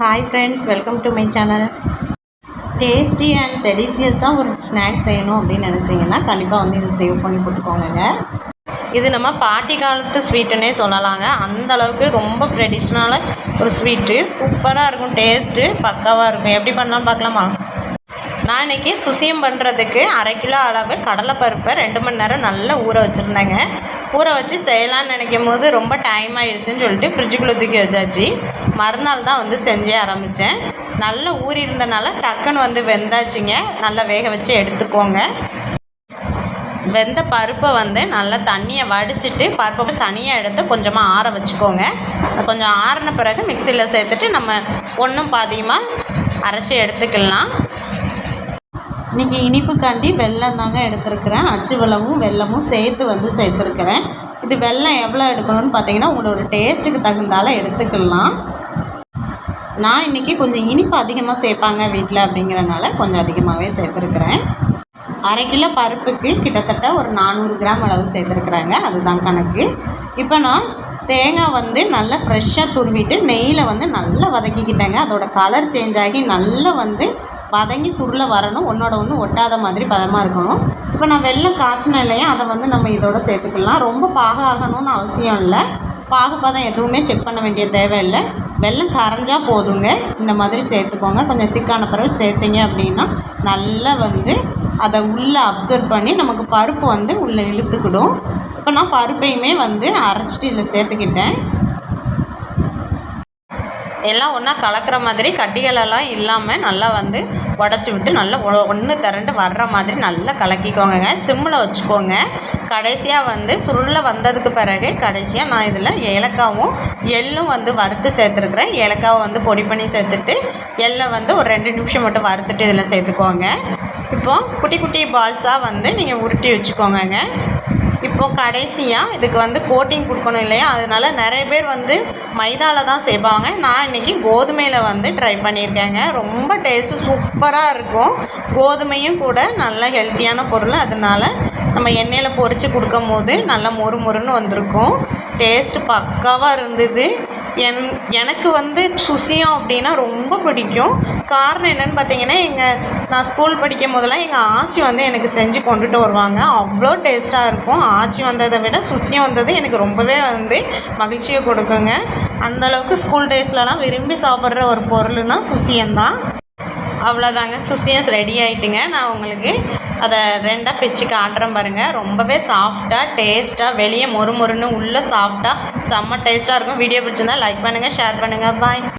Hi friends welcome to my channel tasty and டெலிசியஸாக ஒரு snacks செய்யணும் அப்படின்னு நினச்சிங்கன்னா கண்டிப்பாக வந்து இது சேவ் பண்ணி போட்டுக்கோங்க இது நம்ம பாட்டி காலத்து ஸ்வீட்டுன்னே சொல்லலாங்க. அந்த அளவுக்கு ரொம்ப ட்ரெடிஷ்னலாக ஒரு ஸ்வீட்டு சூப்பராக இருக்கும் டேஸ்ட்டு பக்காவாக இருக்கும். எப்படி பண்ணலாம் பார்க்கலாமா? நான் இன்றைக்கி சுசியம் பண்ணுறதுக்கு அரை கிலோ அளவு கடலைப்பருப்பை ரெண்டு மணி நேரம் நல்லா ஊற வச்சுருந்தேங்க. ஊற வச்சு செய்யலான்னு நினைக்கும் போது ரொம்ப டைம் ஆகிடுச்சின்னு சொல்லிட்டு ஃப்ரிட்ஜுக்குள்ளே தூக்கி வச்சாச்சு. மறுநாள் தான் வந்து செஞ்சே ஆரம்பித்தேன் நல்லா ஊறி இருந்தனால டக்குன்னு வந்து வெந்தாச்சுங்க. நல்லா வேக வச்சு எடுத்துக்கோங்க. வெந்த பருப்பை வந்து நல்லா தண்ணியை வடிச்சிட்டு பருப்பை தனியாக எடுத்து கொஞ்சமாக ஆற வச்சுக்கோங்க. கொஞ்சம் ஆறின பிறகு மிக்சியில் சேர்த்துட்டு நம்ம ஒன்றும் பாதியமாக அரைச்சி எடுத்துக்கலாம். இன்றைக்கி இனிப்புக்காண்டி வெல்லம் தாங்க எடுத்துருக்கிறேன். அச்சு வெல்லமும் சேர்த்து வந்து சேர்த்துருக்குறேன். இது வெல்லம் எவ்வளோ எடுக்கணும்னு பார்த்தீங்கன்னா உங்களோட டேஸ்ட்டுக்கு தகுந்தால எடுத்துக்கலாம். நான் இன்றைக்கி கொஞ்சம் இனிப்பு அதிகமாக சேர்ப்பாங்க வீட்டில் அப்படிங்கிறனால கொஞ்சம் அதிகமாகவே சேர்த்துருக்குறேன். அரை கிலோ பருப்புக்கு கிட்டத்தட்ட ஒரு நானூறு கிராம் அளவு சேர்த்துருக்குறாங்க. அதுதான் கணக்கு. இப்போ நான் தேங்காய் வந்து நல்லா ஃப்ரெஷ்ஷாக துருவிட்டு நெய்யில் வந்து நல்லா வதக்கிக்கிட்டேங்க. அதோடய கலர் சேஞ்ச் ஆகி நல்லா வந்து வதங்கி சுருளை வரணும். ஒன்றோட ஒன்று ஒட்டாத மாதிரி பதமாக இருக்கணும். இப்போ நான் வெள்ளம் காய்ச்சினேன் இல்லையா? அதை வந்து நம்ம இதோட சேர்த்துக்கலாம். ரொம்ப பாக ஆகணும்னு அவசியம் இல்லை. பாகுபதம் எதுவுமே செக் பண்ண வேண்டிய தேவையில்லை. வெள்ளம் கரைஞ்சால் போதுங்க. இந்த மாதிரி சேர்த்துக்கோங்க. கொஞ்சம் திக்கான பிறகு சேர்த்திங்க அப்படின்னா நல்லா வந்து அதை உள்ளே அப்சர்வ் பண்ணி நமக்கு பருப்பு வந்து உள்ளே இழுத்துக்கிடும். இப்போ நான் பருப்பையுமே வந்து அரைச்சிட்டு இதில் சேர்த்துக்கிட்டேன். எல்லாம் ஒன்றா கலக்கிற மாதிரி கட்டிகளெல்லாம் இல்லாமல் நல்லா வந்து உடச்சி விட்டு நல்லா ஒன்று திரண்டு வர்ற மாதிரி நல்லா கலக்கிக்கோங்க சிம்மில் வச்சுக்கோங்க. கடைசியாக வந்து சுருள வந்ததுக்கு பிறகு கடைசியாக நான் இதில் ஏலக்காவும் எள்ளும் வந்து வறுத்து சேர்த்துருக்குறேன். ஏலக்காவை வந்து பொடி பண்ணி சேர்த்துட்டு எள்ளை வந்து ஒரு ரெண்டு நிமிஷம் மட்டும் வறுத்துட்டு இதில் சேர்த்துக்கோங்க. இப்போது குட்டி குட்டி பால்ஸாக வந்து நீங்கள் உருட்டி வச்சுக்கோங்க இப்போது கடைசியாக இதுக்கு வந்து கோட்டிங் கொடுக்கணும் இல்லையா? அதனால் நிறைய பேர் வந்து மைதாவில் தான் செய்வாங்க. நான் இன்றைக்கி கோதுமையில் வந்து ட்ரை பண்ணியிருக்கேங்க. ரொம்ப டேஸ்ட்டு சூப்பராக இருக்கும். கோதுமையும் கூட நல்ல ஹெல்த்தியான பொருள். அதனால் நம்ம எண்ணெயில் பொறிச்சு கொடுக்கும் போது நல்லா மொறு மொறுன்னு வந்திருக்கும். டேஸ்ட்டு பக்காவாக இருந்தது. என் எனக்கு வந்து சுசியம் அப்படின்னா ரொம்ப பிடிக்கும். காரணம் என்னென்னு பார்த்தீங்கன்னா எங்கள் நான் ஸ்கூல் படிக்கும் போதெல்லாம் எங்கள் ஆச்சி வந்து எனக்கு செஞ்சு கொண்டுட்டு வருவாங்க. அவ்வளோ டேஸ்ட்டாக இருக்கும். ஆச்சி வந்ததை விட சுசியம் வந்தது எனக்கு ரொம்பவே வந்து மகிழ்ச்சியை கொடுக்குங்க. அந்தளவுக்கு ஸ்கூல் டேஸ்லலாம் விரும்பி சாப்பிட்ற ஒரு பொருள்னால் சுசியம்தான். அவ்வளோதாங்க சுசியஸ் ரெடி ஆகிட்டுங்க நான் உங்களுக்கு அதை ரெண்டாக பிச்சு காட்டுறேன் பாருங்கள் ரொம்பவே சாஃப்டாக டேஸ்ட்டாக வெளியே மொறு மொறுன்னு உள்ளே சாஃப்டாக செம்ம டேஸ்ட்டாக இருக்கும். வீடியோ பிடிச்சிருந்தா லைக் பண்ணுங்கள் ஷேர் பண்ணுங்கள் பாய்